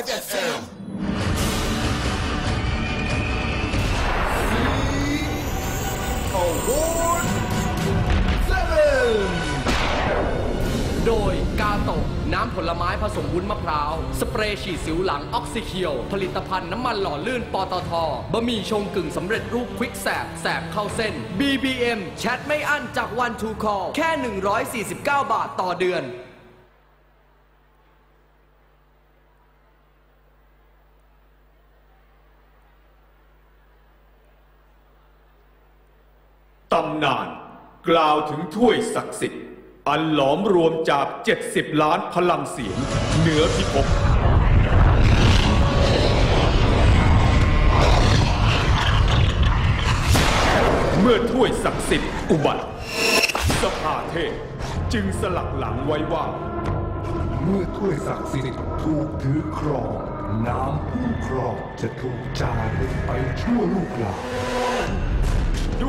Vibe FM Award 7โดยกาโตะน้ำผลไม้ผสมวุ้นมะพร้าว สเปรย์ฉีดสิวหลังออกซิเคียว ผลิตภัณฑ์น้ำมันหล่อลื่นปตทบะหมี่ชงกึ่งสำเร็จรูปควิกแสบ แสบเข้าเส้น BBM แชทไม่อั้นจากวันทูคอแค่ 149 บาทต่อเดือนำนาน กล่าวถึงถ้วยศักดิ์สิทธิ์ อันหลอมรวมจาก 70 ล้านพลังเสียง เหนือพิภพเมื่อถ้วยศักดิ์สิทธิ์อุบัติ สภาเทพจึงสลักหลังไว้ว่า เมื่อถ้วยศักดิ์สิทธิ์ถูกถือครอง น้ำผู้ครองจะถูกจารึกไปชั่วลูกหลาน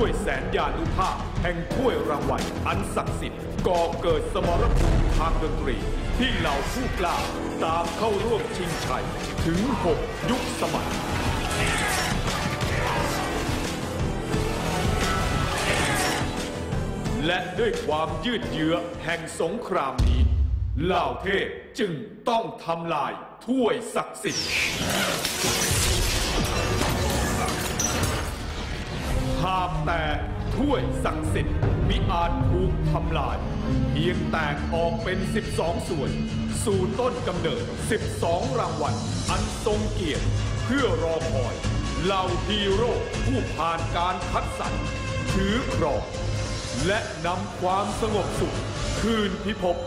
ด้วยแสนยานุภาพ แห่งถ้วยรางวัลอันศักดิ์สิทธิ์ก่อเกิดสมรภูมิทางดนตรี ที่เหล่าผู้กล้าตามเข้าร่วมชิงชัย ถึง 6 ยุคสมัยและด้วยความยืดเยื้อแห่งสงครามนี้ เหล่าเทพจึงต้องทำลายถ้วยศักดิ์สิทธิ์ หากแต่ถ้วยศักดิ์สิทธิ์มิอาจถูกทำลาย เพียงแตกออกเป็น 12 ส่วน สู่ต้นกำเนิด 12 รางวัล อันทรงเกียรติเพื่อรอคอยเหล่าฮีโร่ผู้ผ่านการคัดสรรถือครองและนำความสงบสุข คืนพิภพ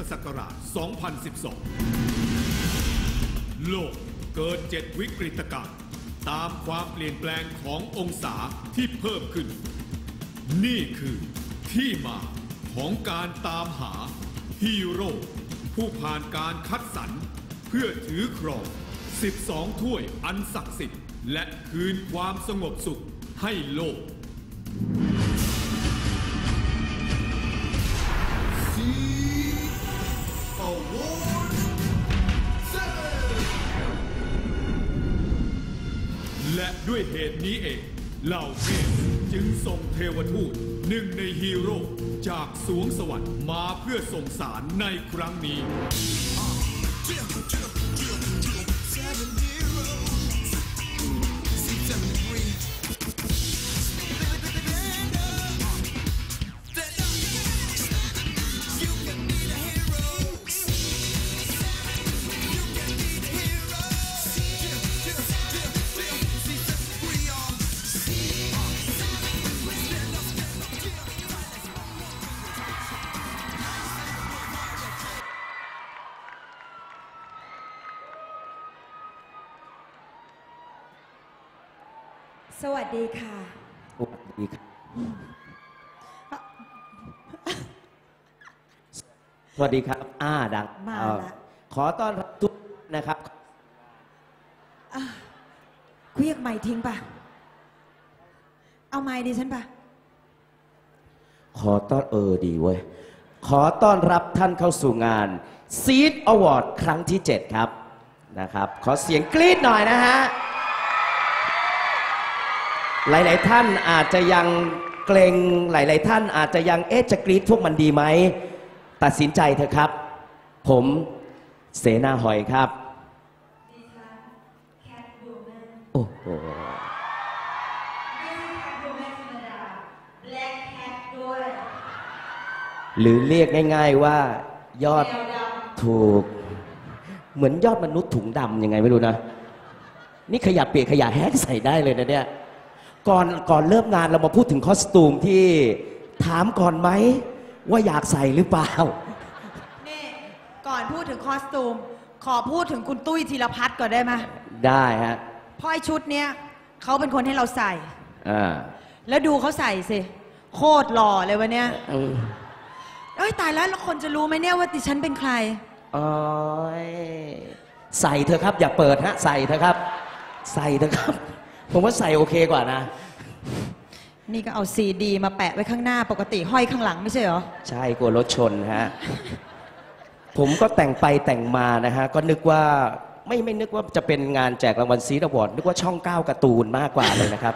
ตศักราช 2012 โลกเกิดเจ็ดวิกฤตการณ์ตามความเปลี่ยนแปลงขององศาที่เพิ่มขึ้น นี่คือที่มาของการตามหาฮีโร่ผู้ผ่านการคัดสรรเพื่อถือครอง 12 ถ้วยอันศักดิ์สิทธิ์ และคืนความสงบสุขให้โลก ด้วยเหตุนี้เองเหล่าเทพจึงส่งเทวทูตหนึ่งในฮีโร่จากสวงสวรรค์มาเพื่อส่งสารในครั้งนี้ วัสดีค่ะ สวัสดีครับสวัสดีครับอ่าดังมาเอ่อละขอต้อนรับทุกนะครับเครียกไม้ทิ้งปะเอาไม้ดิฉันปะขอต้อนเออดีเว้ย ขอต้อนรับท่านเข้าสู่งาน Seed Award ครั้งที่ 7 ครับนะครับ ขอเสียงกรี๊ดหน่อยนะฮะ หลาย ๆ ท่านอาจจะยังเกรงหลาย ๆ ท่านอาจจะยังเอ๊ะจะกรี๊ดพวกมันดีไหม ตัดสินใจเถอะครับ ผมเสนาหอยครับโอ้โหหรือเรียกง่าย ๆว่ายอดถูก เหมือนยอดมนุษย์ถุงดำยังไงไม่รู้นะ นี่ขยะเปียกขยะแห้งใส่ได้เลยนะเนี่ย ก่อนก่อนเริ่มงานเรามาพูดถึงคอสตูมที่ถามก่อนไหมว่าอยากใส่หรือเปล่า นี่ก่อนพูดถึงคอสตูม ขอพูดถึงคุณตุ้ยธีรพัฒน์ก่อนได้ไหมได้ฮะเพราะไอชุดเนี้ยเขาเป็นคนให้เราใส่ อ่า แล้วดูเขาใส่สิ โคตรหล่อเลยวันเนี้ยเออเอ้ยตายแล้วแล้วคนจะรู้ไหมเนี่ยว่าดิฉันเป็นใคร โอ้ยใส่เถอะครับ อย่าเปิดฮะ ใส่เถอะครับ ใส่เถอะครับ ผมว่าใส่โอเคกว่านะ นี่ก็เอาซีดีมาแปะไว้ข้างหน้าปกติห้อยข้างหลังไม่ใช่เหรอ ใช่กลัวรถชนฮะ ผมก็แต่งไปแต่งมานะฮะ ก็นึกว่าไม่ไม่นึกว่าจะเป็นงานแจกรางวัลซีดอวอร์ดนึกว่าช่องเก้าการ์ตูนมากกว่าเลยนะครับ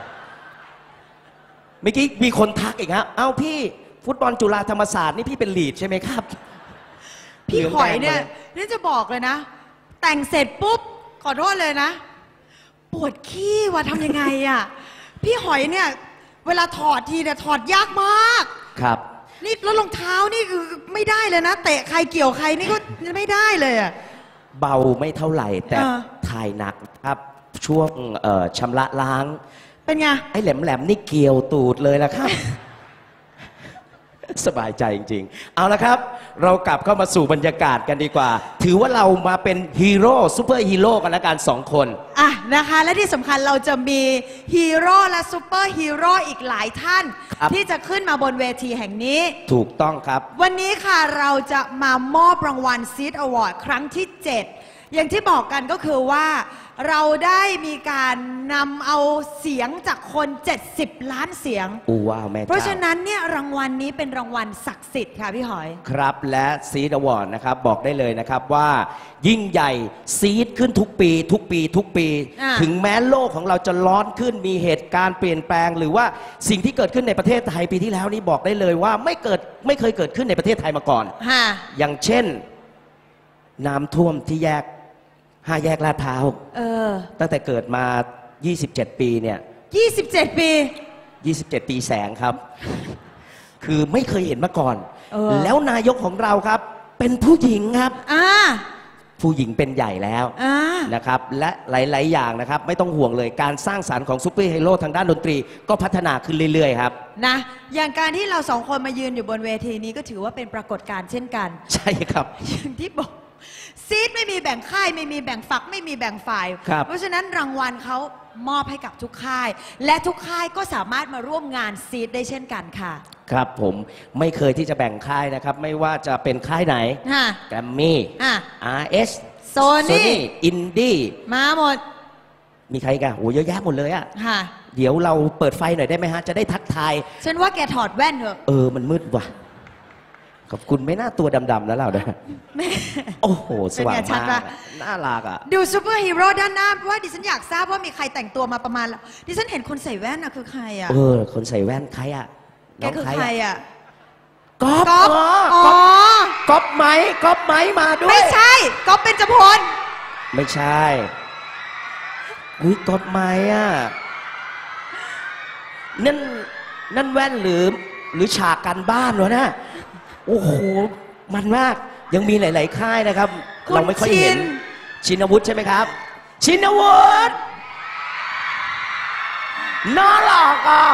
เมื่อกี้มีคนทักอีกฮะ เอ้าพี่ฟุตบอลจุฬาธรรมศาสตร์นี่พี่เป็นลีดใช่ไหมครับ พี่เหลืองหอยเนี่ยแดงมานี่จะบอกเลยนะ แต่งเสร็จปุ๊บขอโทษเลยนะ ปวดขี้ว่าทำยังไงอะพี่หอยเนี่ย เวลาถอดทีเนี่ยถอดยากมาก ครับ นี่แล้วรองเท้านี่คือไม่ได้เลยนะ เตะใครเกี่ยวใครนี่ก็ไม่ได้เลยอะเบาไม่เท่าไหร่ แต่เออถ่ายหนักครับช่วงเอ่อชำระล้าง เป็นไง ไอ้แหลมๆนี่เกี่ยวตูดเลยละครับ สบายใจจริงๆ เอาละครับ เรากลับเข้ามาสู่บรรยากาศกันดีกว่า ถือว่าเรามาเป็นฮีโร่ซูเปอร์ฮีโร่กันละกันสองคน อะนะคะ และที่สำคัญเราจะมีฮีโร่และซูเปอร์ฮีโร่อีกหลายท่าน ครับ ที่จะขึ้นมาบนเวทีแห่งนี้ ถูกต้องครับ วันนี้ค่ะเราจะมามอบรางวัลซีดอวอร์ดครั้งที่ 7 อย่างที่บอกกันก็คือว่า เราได้มีการนำเอาเสียงจากคน 70 ล้านเสียง อูว้าวแม่เพราะฉะเจ้านั้นเนี่ยรางวัลนี้เป็นรางวัลศักดิ์สิทธิ์ค่ะพี่หอย ครับและซีดอวอร์ดนะครับบอกได้เลยนะครับว่า ยิ่งใหญ่ซีดขึ้นทุกปี ทุกปี ทุกปี อ่า ถึงแม้โลกของเราจะร้อนขึ้นมีเหตุการณ์เปลี่ยนแปลง หรือว่าสิ่งที่เกิดขึ้นในประเทศไทยปีที่แล้วนี่บอกได้เลยว่าไม่เกิดไม่เคยเกิดขึ้นในประเทศไทยมาก่อน ฮะอย่างเช่น น้ำท่วมที่แยก ห้าแยกลาดพร้าวเออ ตั้งแต่เกิดมา 27 ปีเนี่ย 27 ปี 27 ปีแสงครับ คือไม่เคยเห็นมาก่อน เออ แล้วนายกของเราครับ เป็นผู้หญิงครับ อ่าผู้หญิงเป็นใหญ่แล้ว อ่า นะครับและหลาย ๆ อย่างนะครับ ไม่ต้องห่วงเลยการสร้างสารรค์ของซูเปอร์ฮีโร่ทางด้านดนตรี ก็พัฒนาขึ้นเรื่อย ๆ ครับ นะ อย่างการที่เราสองคนมายืนอยู่บนเวทีนี้ก็ถือว่าเป็นปรากฏการณ์เช่นกัน ใช่ครับ อย่างที่บอก ซีดไม่มีแบ่งค่ายไม่มีแบ่งฝักไม่มีแบ่งฝ่าย ครับ เพราะฉะนั้นรางวัลเขามอบให้กับทุกค่าย และทุกค่ายก็สามารถมาร่วมงานซีดได้เช่นกันค่ะครับผมไม่เคยที่จะแบ่งค่ายนะครับ ไม่ว่าจะเป็นค่ายไหนฮะแกรมมี่ อะ RS โซนี่อินดี้มาหมดมีใครอีกันโอ้เยอะแยะหมดเลยอะค่ะ เดี๋ยวเราเปิดไฟหน่อยได้ไหมฮะ จะได้ทักทาย ฉันว่าแกถอดแว่นเถอะ เออ มันมืดว่ะ ขอบคุณไม่น่าตัวดำๆแล้วเราเนี่ยแม่โอ้โห สว่างเป็นไงชัดมากปะน่ารักอะ ดูซูเปอร์ฮีโร่ด้านหน้าเพราะว่าดิฉันอยากทราบว่ามีใครแต่งตัวมาประมาณแล้วดิฉันเห็นคนใส่แว่นนะคือใครอะเออ คนใส่แว่นใครอะแกคือใครอะก๊อฟก๊อฟอ๋ออ๋ก๊อฟอก๊อฟไหมก๊อฟไหมมาด้วย ไม่ใช่ก๊อฟเป็นจพลไม่ใช่อุ้ยก๊อฟไหมอะ นั่น นั่นแว่นหรือ หรือฉากการบ้านวะนะ โอ้โห มันมาก ยังมีหลาย ๆ ค่ายนะครับ คุณเราไม่ค่อยเห็น ชิน ชินวุฒิใช่ไหมครับ ชินวุฒิน่ารักอะ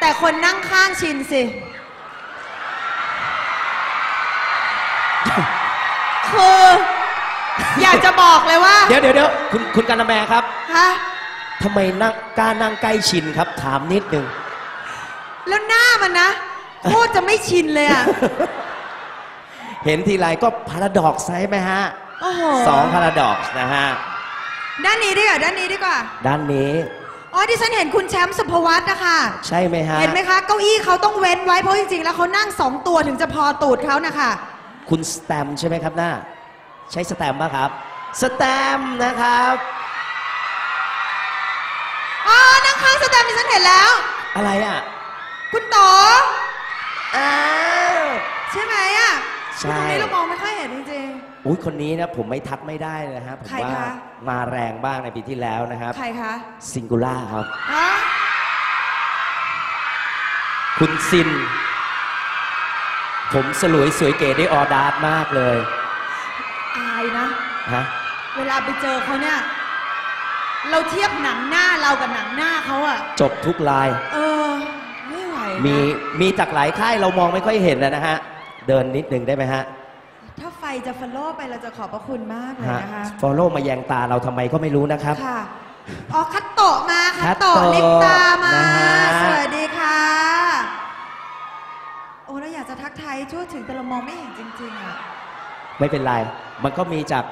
แต่คนนั่งข้างชินสิ คือ อยากจะบอกเลยว่าเดี๋ยวเดี๋ยวเดี๋ยวคุณคุณกันตแมครับฮะทำไมนั่งกล้านั่งใกล้ชินครับ ถามนิดนึง แล้วหน้ามันนะ โคตรจะไม่ชินเลยอะ เห็นทีไรก็พาราดอกใช่ไหมฮะโอ้โหสองพาราดอกนะฮะ ด้านนี้ดีกว่าด้านนี้ดีกว่า ด้านนี้อ๋อที่ฉันเห็นคุณแชมป์สุภวัตนะคะ ใช่ไหมฮะ เห็นไหมคะเก้าอี้เขาต้องเว้นไว้เพราะจริงๆ แล้วเขานั่งสองตัวถึงจะพอตูดเขานะคะคุณสแตมป์ใช่ไหมครับหน้า ใช้สแตมป์ป่ะครับ สแตมป์นะครับอ๋อนั่งข้างสแตมป์ที่ฉันเห็นแล้ว อะไรอะ คุณต่ ออ้าวใช่ไหมอะใช่ ตรงนี้เรามองไม่ค่อยเห็นจริง อุ้ยคนนี้นะผมไม่ทักไม่ได้เลยนะครับผมใครว่าคะ มาแรงบ้างในปีที่แล้วนะครับ ๆ ใครคะซิงคูล่าครับ ฮะคุณซิน ผมสลวยสวยเก๋ได้ออดาร์ดมากเลยอายนะ ฮะเวลาไปเจอเขาเนี่ย เราเทียบหนังหน้าเรากับหนังหน้าเขาอะจบทุกลาย เออไม่ไหวนะมีมีจากหลายค่ายเรามองไม่ค่อยเห็นนะฮะ เดินนิดนึงได้ไหมฮะ ถ้าไฟจะฟอลโล่ไปเราจะขอบพระคุณมากเลยฮะนะคะฟอลโล่มาแยงตาเราทำไมก็ไม่รู้นะครับค่ะอ๋อคัตโตะมาคัตโตะคัตโตะนิกตามานะฮะสวัสดีค่ะ โอ้เราอยากจะทักทายทั่วถึงแต่เรามองไม่เห็นจริงๆอะไม่เป็นไร มันก็มีจาก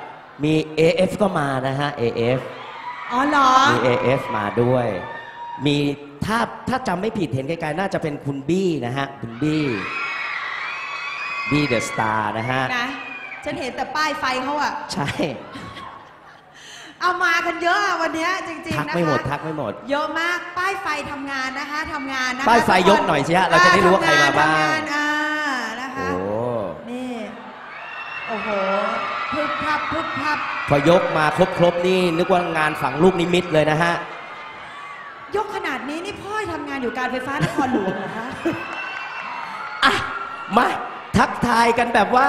มี AF ก็มานะฮะ AF อ๋อเหรอมี AF มาด้วย มีถ้าถ้าจำไม่ผิดเห็นไกลๆน่าจะเป็นคุณบี้นะฮะ คุณบี้บี้เดอะสตาร์นะฮะ นะ ฉันเห็นแต่ป้ายไฟเขาอะใช่ เอามากันเยอะอะวันเนี้ยจริงๆทักนะคะ ไม่หมดทักไม่หมด เยอะมาก ป้ายไฟทำงานนะคะทำงานนะคะป้ายไฟทุกคนยกหน่อยสิฮะเราจะได้รู้ว่าใครมาบ้าง ทำงนอ่านะคะ โอ้นี่ โอ้โหพึบพับพึบพับ พอยกมาครบๆนี่นึกว่างานฝังลูกนิมิตเลยนะฮะ ยกขนาดนี้นี่พ่ อยทำงานอยู่การไฟฟ้านครหลวงเหรอคะอะมาทักทายกันแบบว่า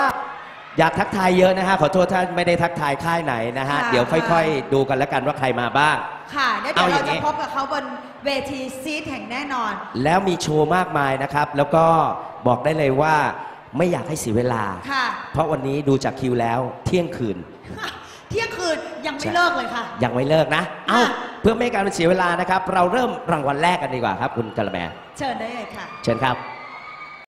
อยากทักทายเยอะนะฮะ ขอโทษถ้าไม่ได้ทักทายค่ายไหนนะฮะ ค่ะ เดี๋ยวค่อยๆ ดูกันแล้วกันว่าใครมาบ้าง ค่ะแล้วเดี๋ยวเอาอเราย่างจะนี้พบกับเขาบนเวทีซีดแห่งแน่นอน แล้วมีโชว์มากมายนะครับ แล้วก็บอกได้เลยว่าไม่อยากให้เสียเวลา ค่ะ เพราะวันนี้ดูจากคิวแล้วเที่ยงคืน เที่ยงคืนยังไม่ใช่เลิกเลยค่ะ ยังไม่เลิกนะ เอ้า ค่ะ เพื่อไม่ให้การเสียเวลานะครับ เราเริ่มรางวัลแรกกันดีกว่าครับ คุณกะละแมเชิญได้เลยค่ะ เชิญครับ